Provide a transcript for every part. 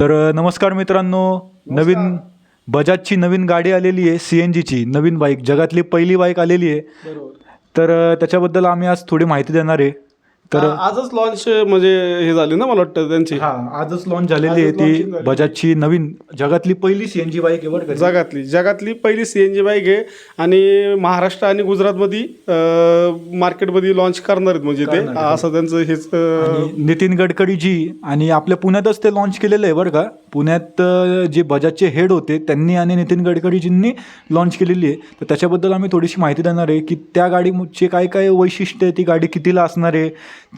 तर नमस्कार मित्रांनो. नवीन बजाजची नवीन गाडी आलेली आहे सी एन जीची. नवीन बाईक. जगातली पहिली बाईक आलेली आहे. तर त्याच्याबद्दल आम्ही आज थोडी माहिती देणार आहे. तर आजच लॉन्च म्हणजे हे झाली ना मला वाटतं त्यांची हा आजच लॉन्च झालेली आहे ती. बजाजची नवीन जगातली पहिली सी एन जी बाईक आहे बरं का ती. जगातली जगातली पहिली सी एन जी बाईक आहे आणि महाराष्ट्र आणि गुजरातमध्ये मार्केटमध्ये लॉन्च करणार आहेत म्हणजे ते. असं त्यांचं हेच नितीन गडकरीजी आणि आपल्या पुण्यातच ते लॉन्च केलेलं आहे बरं का पुण्यात जे बजाजचे हेड होते त्यांनी आणि नितीन गडकरीजींनी लॉन्च केलेली आहे तर त्याच्याबद्दल आम्ही थोडीशी माहिती देणार आहे की त्या गाडीचे काय काय वैशिष्ट्य आहे ती गाडी कितीला असणार आहे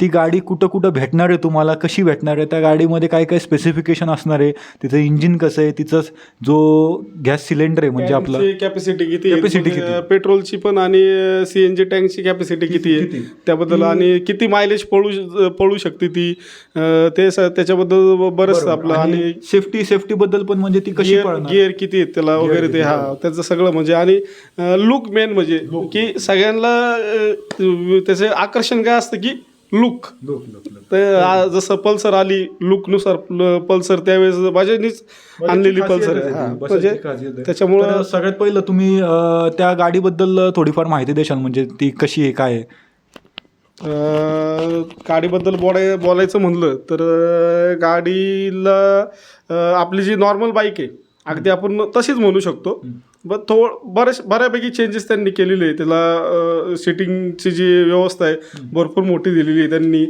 ती गाडी कुठं कुठं भेटणार आहे तुम्हाला कशी भेटणार आहे त्या गाडीमध्ये काय काय स्पेसिफिकेशन असणार आहे तिचं इंजिन कसं आहे तिचं जो गॅस सिलेंडर आहे म्हणजे आपलं. कॅपॅसिटी किती? Capacity म्हणजे, किती? पेट्रोलची पण आणि सीएनजी टँकची कॅपॅसिटी किती आहे? त्याबद्दल आणि किती मायलेज पळू पळू शकते ती? ते त्याच्याबद्दल बरंच आपलं आणि सेफ्टी सेफ्टी बद्दल पण म्हणजे ती कशी गिअर किती आहेत त्याला वगैरे ते हा त्याचं सगळं म्हणजे आणि लुक मेन म्हणजे की सगळ्यांना त्याचे आकर्षण काय असतं की लुक तर आ- जसं पल्सर आली लुकनुसार पल्सर त्यावेळेस बजाजनीच आणलेली पल्सर आहे. हा, म्हणजे त्याच्यामुळं सगळ्यात पहिलं तुम्ही अ, त्या गाडीबद्दल थोडीफार माहिती देशाल म्हणजे ती कशी आहे काय आहे? अं, गाडीबद्दल बोलाय बोलायचं म्हणलं तर अं, गाडीला अं, आपली जी नॉर्मल बाईक आहे अगदी आपण तशीच म्हणू शकतो. पण थोड बरेच बऱ्यापैकी चेंजेस त्यांनी केलेले आहे त्याला सिटिंगची जी व्यवस्था आहे भरपूर मोठी दिलेली आहे त्यांनी.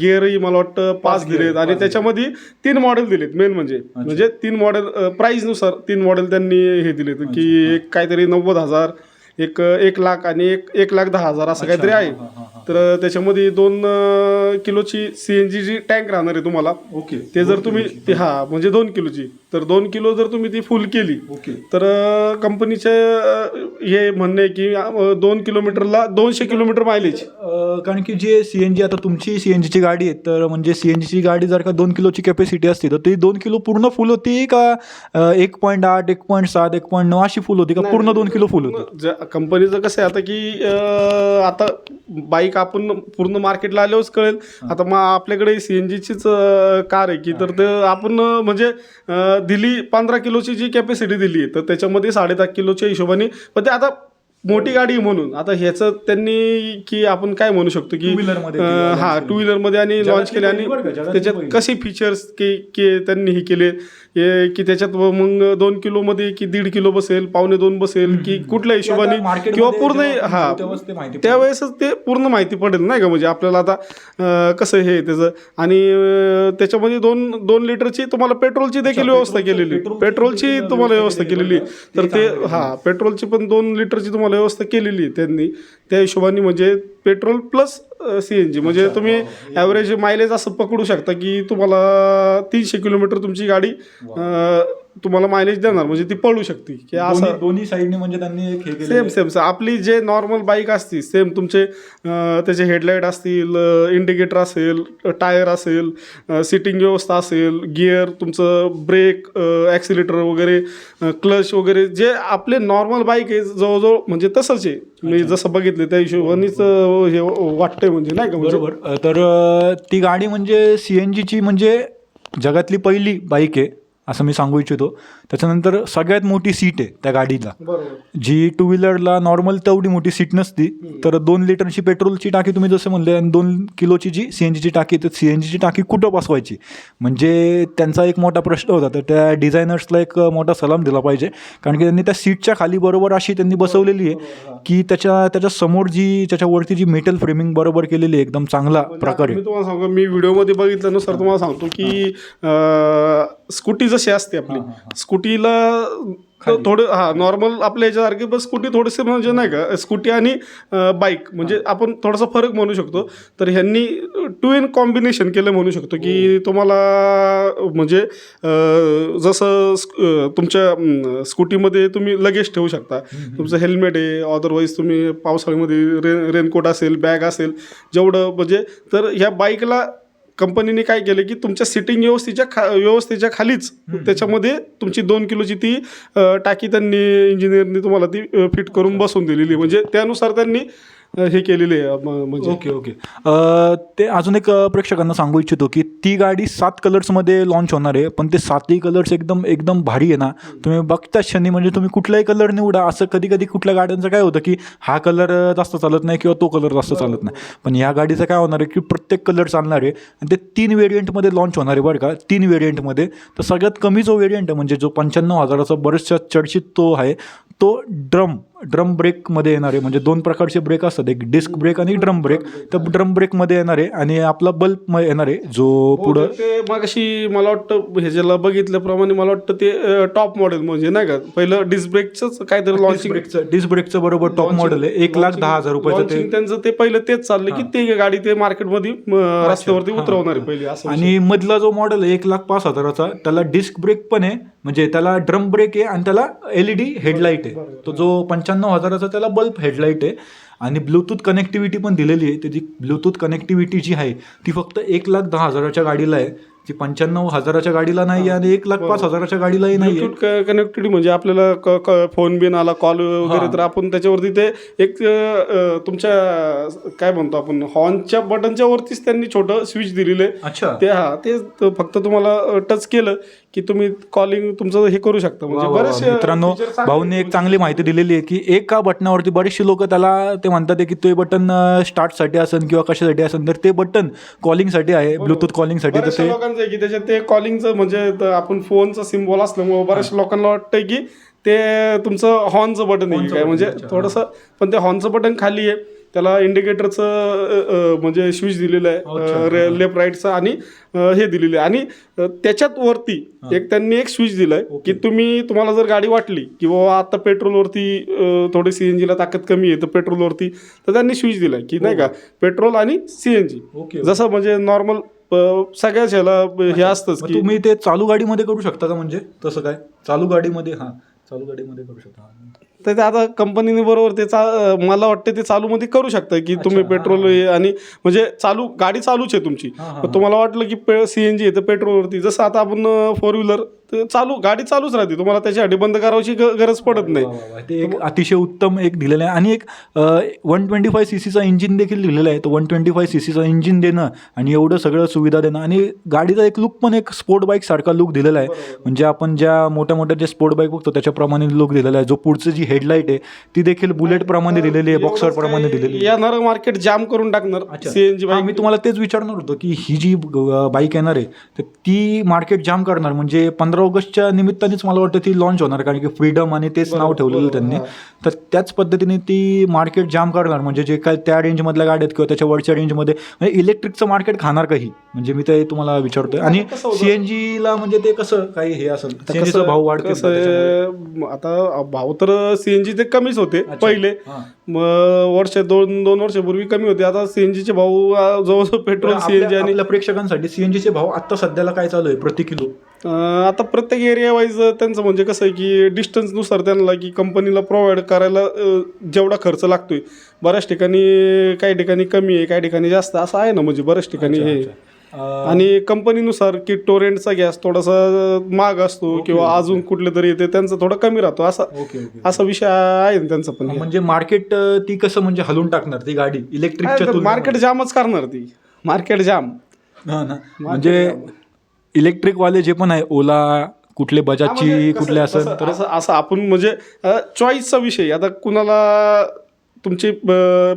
गिअरही मला वाटतं पाच दिलेत आणि त्याच्यामध्ये तीन मॉडेल दिलेत. मेन म्हणजे. म्हणजे तीन मॉडेल प्राईजनुसार तीन मॉडेल त्यांनी हे दिलेत. की एक काहीतरी नव्वद हजार एक एक लाख आणि एक एक लाख दहा हजार असं काहीतरी आहे. तर त्याच्यामध्ये दोन अं, किलोची C N G G tank राहणार आहे तुम्हाला. ओके. ते जर तुम्ही ते हा म्हणजे दोन किलोची. तर दोन किलो जर तुम्ही ती फुल केली ओके. तर अं, कंपनीचे अं, हे म्हणणं आहे की अं, दोन किलोमीटरला दोनशे किलोमीटर मायलेज अ, कारण की जे सी एन जी आता तुमची सी एन जीची गाडी आहे तर म्हणजे सी एन जीची गाडी जर का दोन किलोची कॅपॅसिटी असते तर ती दोन किलो पूर्ण फुल होती का अ, एक पॉईंट आठ एक पॉईंट सात एक पॉईंट नऊ अशी फुल होती का? पूर्ण दोन किलो फुल होती. ज- कंपनीचं कसं आहे आता की अं, आता बाईक आपण पूर्ण मार्केटला आल्यावरच कळेल. आता मग आपल्याकडे सी एन जीचीच कार आहे की तर ते आपण अं, म्हणजे अं, दिली पंधरा किलोची जी कॅपॅसिटी दिली आहे तर त्याच्यामध्ये साडे दहा किलोच्या हिशोबाने पण ते आता मोठी गाडी आहे म्हणून. आता ह्याचं त्यांनी की आपण काय म्हणू शकतो की Two wheeler मध्ये ती अं, launch हा केली. टू व्हीलरमध्ये आणि जगातली लॉन्च केले आणि पहिली बरं का, जगातली त्याच्यात पहिली. कसे फीचर्स की की त्यांनी हे केले? हे की त्याच्यात मग दोन किलोमध्ये की दीड किलो बसेल पावणे दोन बसेल की कुठल्या हिशोबाने किंवा पूर्ण हा. त्यावेळेसच ते पूर्ण माहिती पडेल नाही का म्हणजे आपल्याला आता कसं हे त्याचं आणि त्याच्यामध्ये दोन दोन लिटरची तुम्हाला पेट्रोलची देखील व्यवस्था केलेली पेट्रोलची तुम्हाला व्यवस्था केलेली. तर ते. हा पेट्रोलची पण दोन लिटरची तुम्हाला व्यवस्था केलेली आहे त्यांनी त्या हिशोबाने म्हणजे petrol plus C N G म्हणजे तुम्ही ॲव्हरेज मायलेज असं पकडू शकता की तुम्हाला तीनशे किलोमीटर तुमची गाडी तुम्हाला मायलेज देणार म्हणजे ती पळू शकते. की असं दोन्ही- साईडने म्हणजे त्यांनी एक हे केलेलं सेम आहे. सेम सेम आपली जे नॉर्मल बाईक असती सेम तुमचे अं, त्याचे हेडलाईट असतील इंडिकेटर असेल टायर असेल सिटिंग व्यवस्था असेल गिअर तुमचं ब्रेक ॲक्सिलेटर वगैरे क्लच वगैरे जे आपले नॉर्मल बाईक आहे जवळजवळ म्हणजे तसंच आहे. मी जसं बघितलं त्या हिशोबानेच अं, हे वाटतंय म्हणजे नाही का? म्हणजे बरोबर. अ, तर अ, ती गाडी म्हणजे सी एन जीची म्हणजे जगातली पहिली बाईक आहे. असं मी सांगू इच्छितो. त्याच्यानंतर सगळ्यात मोठी सीट आहे त्या गाडीला. जी टू व्हीलरला नॉर्मल तेवढी मोठी सीट नसती तर दोन लिटरची पेट्रोलची टाकी तुम्ही जसं म्हणले आणि दोन किलोची जी सी एन जीची टाकी तर सी एन जीची टाकी कुठं बसवायची? म्हणजे त्यांचा एक मोठा प्रश्न होता तर त्या डिझायनर्सला एक मोठा सलाम दिला पाहिजे. कारण की त्यांनी त्या सीटच्या खाली बरोबर अशी त्यांनी बसवलेली आहे की त्याच्या त्याच्यासमोर जी त्याच्यावरती जी मेटल फ्रेमिंग बरोबर केलेली आहे एकदम चांगला प्रकारे. मी तुम्हाला सांगतो मी व्हिडिओमध्ये बघितलं सर तुम्हाला सांगतो की स्कूटी जशी असते आपली स्कूटीला थोडं हा नॉर्मल आपल्या याच्यासारखी पण स्कूटी थोडीशी म्हणजे नाही का स्कूटी आणि बाईक म्हणजे आपण थोडासा फरक म्हणू शकतो. तर ह्यांनी टू इन कॉम्बिनेशन केलं म्हणू शकतो की तुम्हाला म्हणजे जसं तुमच्या स्कूटीमध्ये तुम्ही लगेच ठेवू शकता. तुमचं हेल्मेट आहे अदरवाईज तुम्ही पावसाळ्यामध्ये रे रेनकोट असेल बॅग असेल जेवढं म्हणजे तर ह्या बाईकला कंपनीने काय केलं की तुमच्या सिटिंग व्यवस्थेच्या खा व्यवस्थेच्या खालीच त्याच्यामध्ये तुमची दोन किलोची ती टाकी त्यांनी इंजिनियरनी तुम्हाला ती फिट करून बसवून दिलेली. म्हणजे त्यानुसार त्यांनी हे केलेली म्हणजे. Okay okay. अ, ते अजून एक अ, प्रेक्षकांना सांगू इच्छितो की ती गाडी सात कलर्समध्ये लॉन्च होणार आहे पण ते सातही कलर्स एकदम एकदम भारी आहे ना. तुम्ही बघताच क्षणी म्हणजे तुम्ही कुठलाही कलर निवडा असं कधी कधी कुठल्या गाड्यांचं काय होतं की हा कलर जास्त चालत नाही किंवा तो कलर जास्त चालत नाही. पण या गाडीचं काय होणार आहे की प्रत्येक कलर चालणार आहे आणि ते तीन व्हेरियंटमध्ये लॉन्च होणार आहे बरं का. तीन व्हेरियंटमध्ये तर सगळ्यात कमी जो व्हेरियंट आहे म्हणजे जो पंच्याण्णव हजाराचा बरेचशा चर्चित तो आहे तो ड्रम ड्रम ब्रेकमध्ये येणार आहे म्हणजे दोन प्रकारचे ब्रेक असतात. एक डिस्क ब्रेक आणि ड्रम ब्रेक. तर ड्रम ब्रेकमध्ये येणार आहे आणि आपला बल्ब येणार आहे जो हो, पुढं ते- मगाशी मला वाटतं हे ज्याला बघितल्याप्रमाणे मला वाटतं ते टॉप मॉडेल म्हणजे नाही का? पहिलं डिस्क ब्रेकच काहीतरी लॉन्चिंग ब्रेकचं डिस्क ब्रेकचं बरोबर टॉप मॉडेल आहे. एक लाख दहा हजार रुपयाचं ते. त्यांचं ते पहिलं तेच चाललं की ते गाडी ते मार्केटमध्ये रस्त्यावरती उतरवणार आहे पहिली असं आणि मधला जो मॉडेल आहे एक लाख पाच हजाराचा त्याला डिस्क ब्रेक पण आहे. म्हणजे त्याला ड्रम ब्रेक आहे आणि त्याला एल ई डी हेडलाईट आहे. तो जो पंच्याण्णव हजाराचा त्याला बल्ब हेडलाईट आहे आणि ब्लूटूथ कनेक्टिव्हिटी पण दिलेली आहे. त्याची ब्लूटूथ कनेक्टिव्हिटी जी आहे ती फक्त एक लाख दहा हजाराच्या गाडीला आहे. ती पंच्याण्णव हजाराच्या गाडीला नाही आणि एक लाख पाच हजाराच्या गाडीलाही नाही कनेक्टिव्हिटी म्हणजे आपल्याला फोन बिन आला कॉल वगैरे तर आपण त्याच्यावरती ते एक तुमच्या काय म्हणतो आपण हॉर्नच्या बटनच्या वरतीच त्यांनी छोटं स्विच दिलेलं आहे. अच्छा. ते हा ते फक्त तुम्हाला टच केलं की तुम्ही कॉलिंग तुमचं हे करू शकता. म्हणजे. बरेचसे मित्रांनो भाऊने. एक चांगली माहिती दिलेली आहे की एका बटनावरती बरेचसे लोक त्याला ते म्हणतात की ते बटन स्टार्टसाठी असेल किंवा कशासाठी असेल तर ते बटन कॉलिंगसाठी आहे ब्लूटूथ कॉलिंगसाठी तर बऱ्याचशा ते लोकांचं आहे की त्याच्यात ते कॉलिंगचं म्हणजे त- आपण फोनचं सिम्बॉल असल्यामुळे बऱ्याचशा लोकांना वाटतंय की ते तुमचं हॉर्नचं बटन आहे. काय म्हणजे थोडंसं पण ते हॉर्नचं बटन खाली आहे. त्याला इंडिकेटरचं म्हणजे स्विच दिलेलं आहे. लेफ्ट राईटचं आणि अ, हे दिलेलं आहे. आणि अ, त्याच्यात वरती एक त्यांनी एक स्विच दिलाय की तुम्ही तुम्हाला जर गाडी वाटली की बाबा आता पेट्रोलवरती अ, थोडी सीएनजीला ताकद कमी आहे तर पेट्रोलवरती तर त्यांनी स्विच दिलाय की नाही का? पेट्रोल आणि सीएनजी ओके जसं म्हणजे नॉर्मल सगळ्याच ह्याला हे असतंच मग की तुम्ही ते चालू गाडीमध्ये करू शकता का म्हणजे? तसं काय? चालू गाडीमध्ये हां. चालू गाडीमध्ये करू शकता. तर ते आता कंपनीने बरोबर ते चा मला वाटतं ते चालूमध्ये करू शकता की तुम्ही पेट्रोल हे आणि म्हणजे चालू गाडी चालूच आहे तुमची. तुम्हाला वाटलं की पे सी एन जी आहे तर पेट्रोलवरती. जसं आता आपण फोर व्हीलर ते चालू गाडी चालूच राहते. तुम्हाला त्याच्यासाठी बंद करायची गरज पडत नाही. ते एक अतिशय उत्तम एक दिलेलं आहे. आणि एक वन ट्वेंटी फाय सी सीचा इंजिन देखील दिलेलं आहे. तर वन ट्वेंटी फाय सी सीचा इंजिन देणं आणि एवढं सगळं सुविधा देणं. आणि गाडीचा एक लुक पण एक स्पोर्ट बाईक सारखा लुक दिलेला आहे. म्हणजे आपण ज्या मोठ्या मोठ्या जे स्पोर्ट बाईक बघतो त्याच्याप्रमाणे लुक दिलेला आहे. जो पुढचं जी हेडलाईट आहे ती देखील बुलेट प्रमाणे दिलेली आहे बॉक्सर प्रमाणे दिलेली आहे. येणार मार्केट जाम करून टाकणार सीएनजी हा, मी तुम्हाला तेच विचारणार होतो की ही जी बाईक येणार आहे तर ती मार्केट जाम करणार म्हणजे पंधरा ऑगस्टच्या निमित्तानेच मला वाटतं ती लॉन्च होणार कारण की फ्रीडम आणि तेच नाव ठेवलेलं त्यांनी. तर त्याच पद्धतीने ती मार्केट जाम करणार म्हणजे जे काय त्या रेंजमधल्या गाड्या आहेत किंवा त्याच्या वरच्या रेंजमध्ये म्हणजे इलेक्ट्रिकचं मार्केट खाणार काही? म्हणजे मी ते तुम्हाला विचारतोय. आणि? सीएनजीला म्हणजे ते कसं काही हे असेल? भाव वाढतील कसं आता भाव तर सीएनजी ते कमीच होते पहिले. मग वर्ष दोन दोन वर्षापूर्वी कमी होते. आता सीएनजीचे भाव अ, जवळजवळ पेट्रोल आपल्या सीएनजी आणि आपल्या प्रेक्षकांसाठी सीएनजीचे भाव आता सध्याला काय चालू आहे? प्रति किलो? अं, आता प्रत्येक एरिया वाईज त्यांचं म्हणजे कसं आहे की डिस्टन्सनुसार त्यांना की कंपनीला प्रोव्हाइड करायला अं, जेवढा खर्च लागतोय. बऱ्याच ठिकाणी काही ठिकाणी कमी आहे काही ठिकाणी जास्त. असं आहे ना म्हणजे बऱ्याच ठिकाणी हे. आणि कंपनीनुसार की टोरेंटचा गॅस थोडासा महाग असतो किंवा अजून कुठले तरी येते त्यांचं थोडं कमी राहतो. असा ओके ओके असा विषय आहे ना त्यांचा पण. म्हणजे मार्केट ती कसं म्हणजे हलवून टाकणार ती गाडी? इलेक्ट्रिकच्या मार्केट जामच करणार ती. मार्केट जाम हा ना. म्हणजे इलेक्ट्रिक वाले जे पण आहे ओला कुठले बजाजची कुठले असेल तर असं असं आपण म्हणजे चॉईसचा विषय आता कुणाला तुमची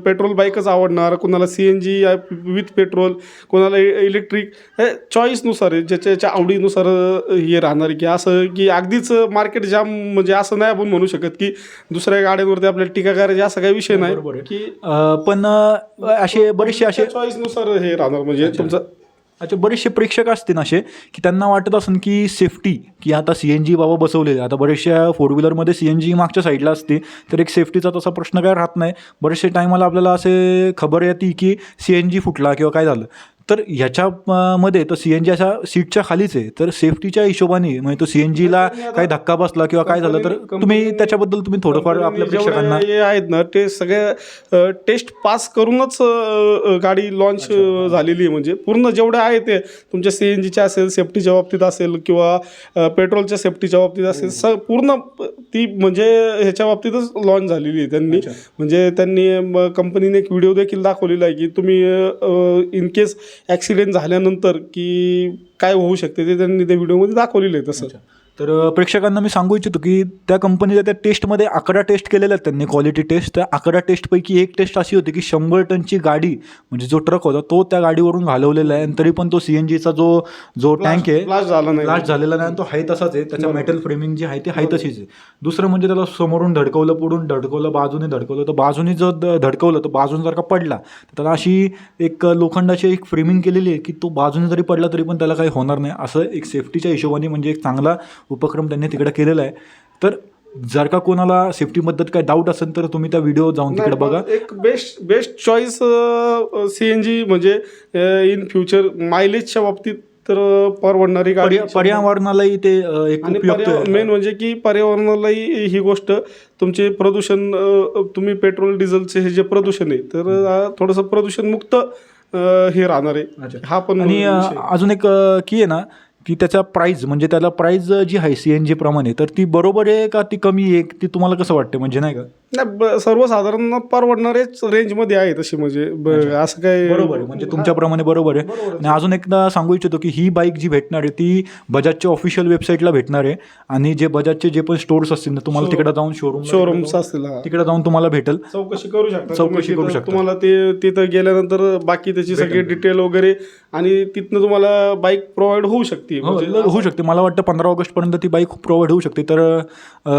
पेट्रोल बाईकच आवडणार कुणाला C N G with petrol कुणाला इलेक्ट्रिक हे चॉईसनुसार आहे ज्याच्या ज्याच्या आवडीनुसार हे राहणार की असं की अगदीच मार्केट जाम म्हणजे असं नाही आपण म्हणू शकत की दुसऱ्या गाड्यांवरती आपल्याला टीका करायची असा काही विषय नाही. की पण असे बरेचसे असे चॉईसनुसार हे राहणार म्हणजे तुमचं अच्छा बरेचसे प्रेक्षक असतील असे की त्यांना वाटत असेल की सेफ्टी की आता सी एन जी बाबा बसवलेले आता बरेचशा फोर व्हीलरमध्ये सी एन जी मागच्या साईडला असते तर एक सेफ्टीचा तसा प्रश्न काय राहत नाही. बरेचसे टायमाला आपल्याला असे खबर येते की सी एन जी फुटला किंवा काय झालं. तर ह्याच्या अं, मध्ये तर सी एन जी अशा सीटच्या खालीच आहे. तर सेफ्टीच्या हिशोबाने म्हणजे तो सी एन जीला काही धक्का बसला किंवा काय झालं तर तुम्ही त्याच्याबुद्दल तुम्ही थोडंफार आपल्या प्रेक्षकांना हे आहेत ना ते सगळे टेस्ट पास करूनच गाडी लॉन्च झालेली आहे म्हणजे. पूर्ण जेवढे आहे ते तुमच्या सी एन जीच्या असेल सेफ्टीच्या बाबतीत असेल किंवा पेट्रोलच्या सेफ्टीच्या बाबतीत असेल स पूर्ण ती म्हणजे ह्याच्या बाबतीतच लॉन्च झालेली आहे त्यांनी. म्हणजे त्यांनी कंपनीने एक व्हिडिओ देखील दाखवलेला आहे की तुम्ही इन केस ॲक्सिडेंट झाल्यानंतर की काय होऊ शकते ते त्यांनी त्या व्हिडिओमध्ये दाखवलेलं आहे तसं. तर प्रेक्षकांना मी सांगू इच्छितो की त्या कंपनीच्या त्या टेस्टमध्ये अकरा टेस्ट केलेल्या आहेत त्यांनी क्वालिटी टेस्ट त्या अकरा टेस्टपैकी एक टेस्ट अशी होती की शंभर टनची गाडी म्हणजे जो ट्रक होता तो त्या गाडीवरून घालवलेला आहे. आणि तरी पण तो सी एन जीचा जो जो टँक आहे ब्लास्ट झाला नाही. ब्लास्ट झालेला नाही आणि तो आहे तसाच आहे. त्याच्या मेटल फ्रेमिंग जी आहे ती आहे तशीच आहे. दुसरं म्हणजे त्याला समोरून धडकवलं पुढून धडकवलं बाजूने धडकवलं. तर बाजूने जर धडकवलं तर बाजून जर का पडला तर त्याला अशी एक लोखंडाची एक फ्रेमिंग केलेली आहे की तो बाजूने जरी पडला तरी पण त्याला काही होणार नाही. असं एक सेफ्टीच्या हिशोबाने म्हणजे एक चांगला उपक्रम त्यांनी तिकडे केलेला आहे. तर जर का कोणाला सेफ्टीबद्दल काही डाऊट असेल तर तुम्ही त्या व्हिडिओ जाऊन तिकडे बघा. एक best best choice C N G म्हणजे इन फ्युचर मायलेजच्या बाबतीत तर परवडणारी गाडी पर्या- पर्यावरणालाही ते एक उपयुक्त. मेन म्हणजे की पर्यावरणालाही ही गोष्ट तुमचे प्रदूषण तुम्ही पेट्रोल डिझेलचे हे जे प्रदूषण आहे तर थोडंसं प्रदूषण मुक्त हे राहणार आहे. हा पण आणि. अजून एक की आहे ना की त्याचा प्राईज म्हणजे त्याला प्राईज जी आहे सी एन जी प्रमाणे तर ती बरोबर आहे का? ती कमी आहे? ती तुम्हाला कसं वाटते म्हणजे नाही का? नाही ब- सर्वसाधारण परवडणारेच रेंजमध्ये आहे तशी म्हणजे ब- असं काय बरोबर आहे म्हणजे तुमच्याप्रमाणे बरोबर आहे. आणि अजून एकदा सांगू इच्छितो की ही बाईक जी भेटणार आहे ती बजाजच्या ऑफिशियल वेबसाईटला भेटणार आहे. आणि जे बजाजचे जे पण स्टोर्स असतील ना तुम्हाला तिकडे जाऊन शोरूम शोरूम्स असतील हा. तिकडे जाऊन तुम्हाला भेटेल. चौकशी करू शकता चौकशी तुम्ही करू शकता. तुम्हाला ते तिथं गेल्यानंतर बाकी त्याची सगळी डिटेल वगैरे आणि तिथनं तुम्हाला बाईक प्रोव्हाइड होऊ शकते. हो म्हणजे होऊ शकते. मला वाटतं पंधरा ऑगस्टपर्यंत ती बाईक प्रोव्हाइड होऊ शकते. तर अ,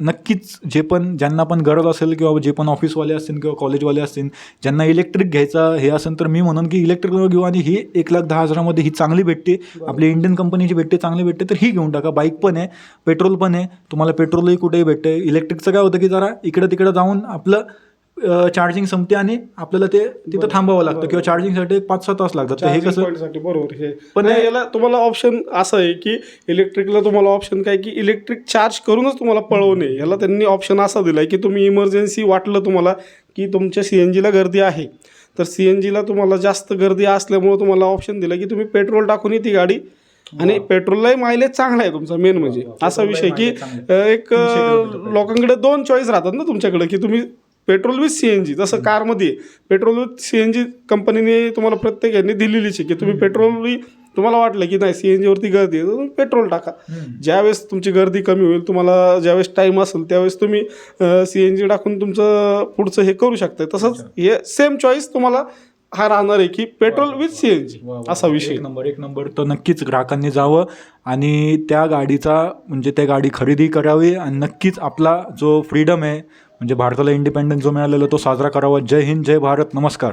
नक्कीच जे पण ज्यांना पण गरज असेल किंवा जे पण ऑफिसवाले असतील किंवा कॉलेजवाले असतील ज्यांना इलेक्ट्रिक घ्यायचा हे असेल तर मी म्हणून की इलेक्ट्रिक घेऊ आणि ही एक लाख दहा हजारामध्ये ही चांगली भेटते. आपली इंडियन कंपनीची भेटते चांगली भेटते तर ही घेऊन टाका. बाईक पण आहे पेट्रोल पण आहे तुम्हाला पेट्रोलही कुठेही भेटते इलेक्ट्रिकचं काय होतं की जरा इकडं तिकडं जाऊन आपलं चार्जिंग संपते आणि आपल्याला ते तिथं थांबावं लागतं किंवा चार्जिंगसाठी एक पाच सहा तास लागतात. हे कसं बरोबर. हे पण याला तुम्हाला ऑप्शन असं आहे की इलेक्ट्रिकला तुम्हाला ऑप्शन काय की इलेक्ट्रिक चार्ज करूनच तुम्हाला पळवणे याला त्यांनी ऑप्शन असा दिलाय की तुम्ही इमर्जन्सी वाटलं तुम्हाला की तुमच्या सी एन जीला गर्दी आहे. तर सी एन जीला तुम्हाला जास्त गर्दी असल्यामुळे तुम्हाला ऑप्शन दिलं की तुम्ही पेट्रोल टाकून ती गाडी. आणि पेट्रोललाही मायलेज चांगला आहे तुमचा मेन म्हणजे. असा विषय की एक लोकांकडे दोन चॉईस राहतात ना तुमच्याकडे की तुम्ही petrol with C N G जसं कारमध्ये petrol with C N G कंपनीने तुम्हाला प्रत्येक यांनी दिलेलीच आहे की तुम्ही पेट्रोल तुम्हाला वाटलं की नाही सी एन जीवरती गर्दी आहे तर तुम्ही पेट्रोल टाका. ज्यावेळेस तुमची गर्दी कमी होईल तुम्हाला ज्यावेळेस टाईम असेल त्यावेळेस तुम्ही सी एन जी टाकून तुमचं पुढचं हे करू शकता तसंच हे सेम चॉईस तुम्हाला हा राहणार आहे की petrol with C N G असा विषय नंबर एक नंबर. तर नक्कीच ग्राहकांनी जावं आणि त्या गाडीचा म्हणजे त्या गाडी खरेदी करावी आणि नक्कीच आपला जो फ्रीडम आहे म्हणजे भारताला इंडिपेंडन्स जो मिळालेला तो साजरा करावा. जय हिंद जय भारत. नमस्कार.